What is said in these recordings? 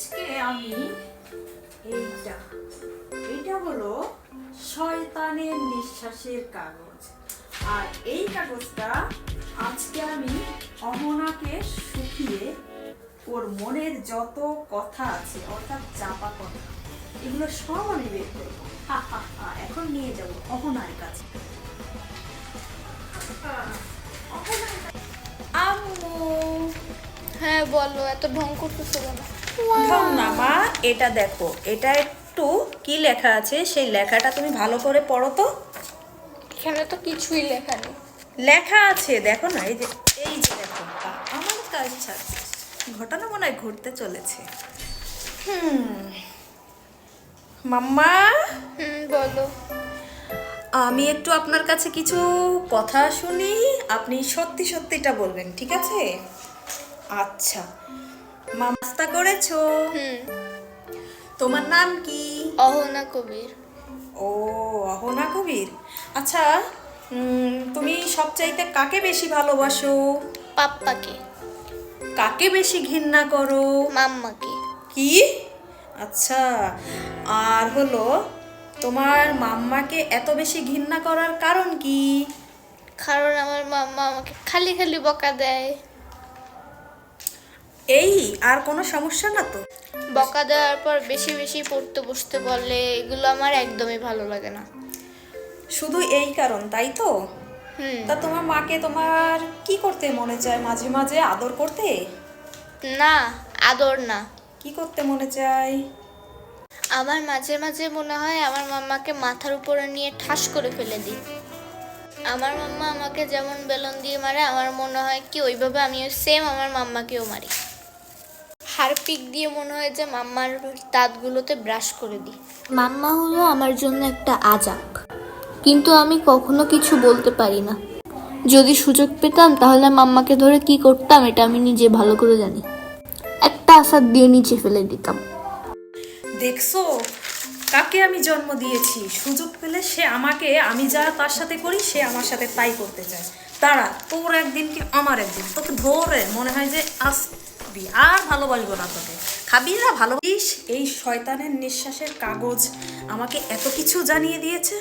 আজকে আমি এইটা এইটা হলো শয়তানের নিঃশ্বাসের কাগজ। আর এই কাগজটা আজকে আমি অমনাকে শুকিয়ে ওর মনের যত কথা আছে, অর্থাৎ চাপা কথা, এগুলো সব আমি বের করব। এখন নিয়ে যাব অহনার কাছে। হ্যাঁ বলো এত ঢং করতেছো কেন? ঢং না মা এটা দেখো এটা একটু কি লেখা আছে? সেই লেখাটা তুমি ভালো করে পড়ো তো। এখানে তো কিছুই লেখা নেই। লেখা আছে দেখো না এই যে এই যে দেখো আমার কাজ ছাড়ছে ঘটনা মনে হয় ঘটতে চলেছে। হুম মাম্মা? বলো। আমি একটু আপনার কাছে কিছু কথা শুনি আপনি সত্যি সত্যিটা বলবেন ঠিক আছে? আচ্ছা। মাস্তা করেছ? হুম। তোমার নাম কি? অহনা কবির। ও অহনা কবির। আচ্ছা তুমি সবচাইতে কাকে বেশি ভালোবাসো? পাপ্পাকে। কাকে বেশি ঘৃণা করো? মাম্মাকে। কি? আচ্ছা আর হলো তোমার মাম্মাকে এত বেশি ঘৃণা করার কারণ কি? কারণ আমার মাম্মা আমাকে খালি খালি বকা দেয়। এই আর কোনো সমস্যা না তো? বকা দেওয়ার পর বেশি বেশি পড়তে বসতে বলে এগুলো আমার একদমই ভালো লাগে না। শুধু এই কারণ তাই তো? হুম। তা তোমার মাকে তোমার কি করতে মনে চায়? মাঝে মাঝে আদর করতে? না আদর না। কি করতে মনে চায়? আমার মাঝে মাঝে মনে হয় আমার মাম্মাকে মাথার উপরে নিয়ে ঠাস করে ফেলে দিই। আমার মাম্মা আমাকে যেমন বেলন দিয়ে মারে আমার মনে হয় কি ওইভাবে আমিও সেম আমার মাম্মাকেও মারি। হারপিক দিয়ে মনে হয় যে মাম্মার দাঁতগুলোতে ব্রাশ করে দিই। মাম্মা হলো আমার জন্য একটা আজাক কিন্তু আমি কখনো কিছু বলতে পারি না। যদি সুযোগ পেতাম তাহলে মাম্মাকে ধরে কি করতাম এটা আমি নিজে ভালো করে জানি। একটা আসার দিয়ে নিচে ফেলে দিতাম। দেখছ? কাকে আমি জন্ম দিয়েছি? সুযোগ পেলে সে আমাকে আমি যা তার সাথে করি সে আমার সাথে তাই করতে চায়। তারা তোর একদিন কি আমার একদিন? তোকে ধরে মনে হয় যে আসবি আর ভালোবাসবো না তোকে। খাবি না ভালোবাসিস, এই শয়তানের নিঃশ্বাসের কাগজ আমাকে এত কিছু জানিয়ে দিয়েছে।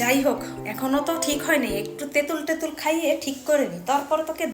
যাই হোক, এখনও তো ঠিক হয়নি, একটু তেঁতুল টেতুল খাইয়ে ঠিক করে নি, তারপরে তোকে